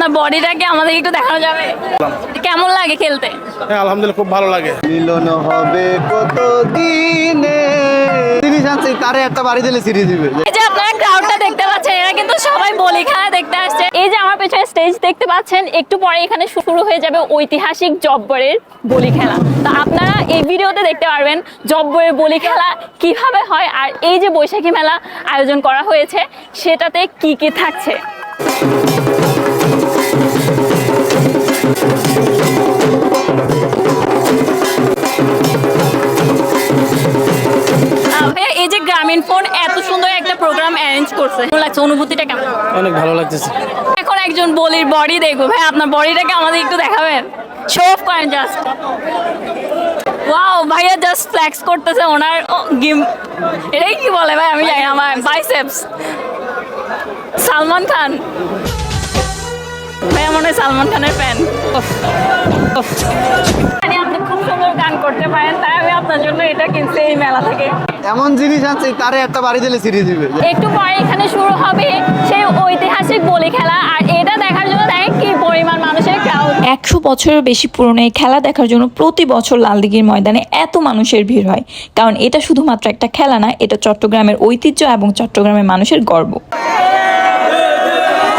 আপনার বডিটাকে আমাদের একটু দেখানো যাবে? কেমন লাগে খেলতে? হ্যাঁ আলহামদুলিল্লাহ খুব ভালো লাগে। মিলন হবে কত দিনে সিরিজ আনছে তারে একটা বাড়ি দিলে সিরিজ দিবে। এই যে আপনারা ক্রাউডটা দেখতে পাচ্ছেন এরা কিন্তু সবাই বলি খেলা দেখতে আসছে। এই যে আমার পেছনে স্টেজ দেখতে পাচ্ছেন একটু পরে এখানে শুরু হয়ে যাবে ঐতিহাসিক জব্বরের বলি খেলা। তো আপনারা এই ভিডিওতে দেখতে পারবেন জব্বরের বলি খেলা কীভাবে হয় আর এই যে বৈশাখী মেলা আয়োজন করা হয়েছে সেটাতে কি কি থাকছে। এই যে গ্রামীণ ফোন এত সুন্দর একটা প্রোগ্রাম অ্যারেঞ্জ করছে। লাগছে? অনুভূতিটা কেমন? অনেক ভালো লাগতেছে। এখন একজন বলির বডি দেখব ভাই আপনার বডিটাকে আমাদের একটু দেখাবেন। শো অফ করেন জাস্ট ওয়াও ভাইয়া জাস্ট ফ্লেক্স করতেছে ওনার গিম এটাই কি বলে ভাই? আমি জানি আমার বাইসেপস সালমান খান। ভাইয়া মনে হয় সালমান খানের ফ্যান আপনি খুব সুন্দর গান করতে পারেন তাই আমি আপনার জন্য এটা কিনছি এই মেলা থেকে। এমন জিনিস আনছে তারে একটা বাড়ি দিলে সিরিজ দিবে। একটু পরে এখানে শুরু হবে সেই ঐতিহাসিক বলি খেলা আর এটা দেখার জন্য দেখেন কি পরিমাণ মানুষের ক্রাউড একশো বছরের বেশি পুরনো এই খেলা দেখার জন্য প্রতি বছর লালদিঘির ময়দানে এত মানুষের ভিড় হয়। কারণ এটা শুধুমাত্র একটা খেলা না এটা চট্টগ্রামের ঐতিহ্য এবং চট্টগ্রামের মানুষের গর্ব।